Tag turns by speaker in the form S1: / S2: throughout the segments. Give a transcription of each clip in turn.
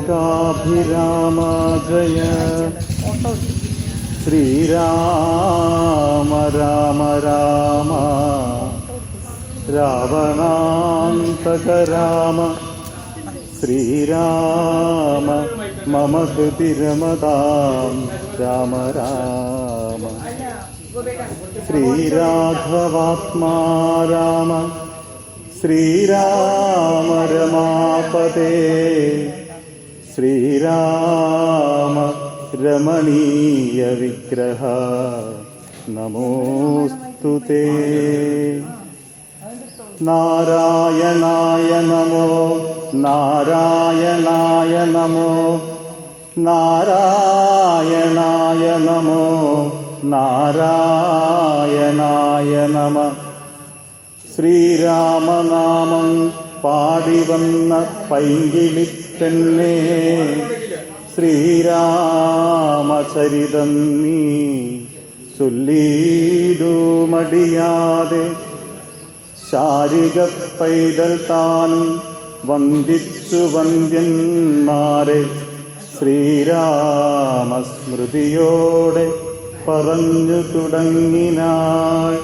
S1: लोकाभिरामाजय श्रीराम, राम राम। रावणान्तक राम श्रीराम, मम कृतिरमतां राम राम। श्रीराघवात्मा, राम। श्रीराम रमापते। श्रीराम रमणीयविग्रह नमोऽस्तु ते नारायणाय नमो नारायणाय नमो नारायणाय नमो नारायणाय नम। श्रीरामनामम् പാടിവന്ന പൈങ്കിളിത്തന്നെ ശ്രീരാമചരിതം നീ ചൊല്ലീടൂ മടിയാതെ. ശാരിക പൈതൽ താനും വന്ദിച്ചു വന്ദ്യന്മാരെ ശ്രീരാമസ്മൃതിയോടെ പറഞ്ഞു തുടങ്ങിനാൾ.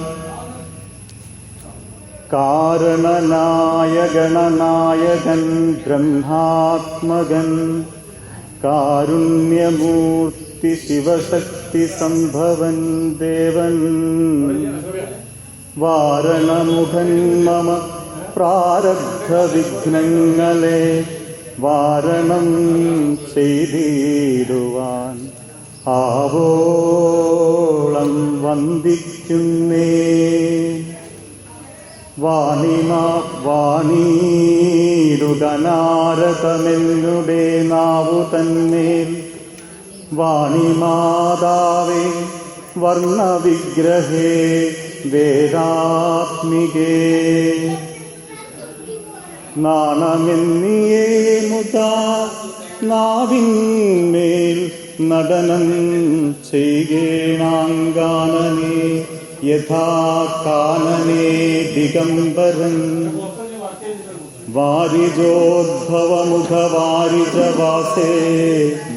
S1: കാരണനായകണനായകൻ ബ്രഹ്മാത്മകൻ. കാരുണ്യമൂർത്തി ശിവശക്തി സംഭവൻ ദേവൻ. വാരണമുഖൻ മമ പ്രാരബ്ധ വിഘ്നങ്ങളെ വാരണം ചെയ്തിടുവാൻ ആവോളം വന്ദിക്കുന്നേ. വാണിമ നാവു തന്നേൽ വാണിമാതാവേ വർണവിഗ്രഹേ വേദാത്മികേ. നാണമെന്നിയേ മുതാ നാവിന്മേൽ നടനം ചെയ്യണാങ്കാനനേ യഥാ കാനനേ ദിഗംബരൻ വാരിജോദ്ഭവമുഖവാരിജവാസേ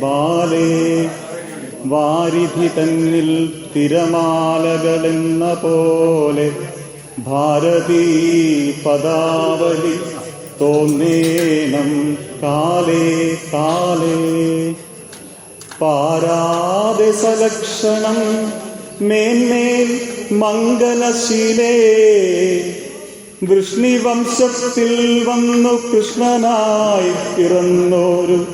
S1: ബാലേ വാരിധി തന്നിൽ തിരമാലകളെന്ന പോലെ ഭാരതീ പദാവലി തോന്നേനം കാലേ കാലേ. പാരാതെ സലക്ഷണം മേന്മേൽ മംഗലശീലേ. വൃഷ്ണിവംശത്തിൽ വന്നു കൃഷ്ണനായി പിറന്നോരു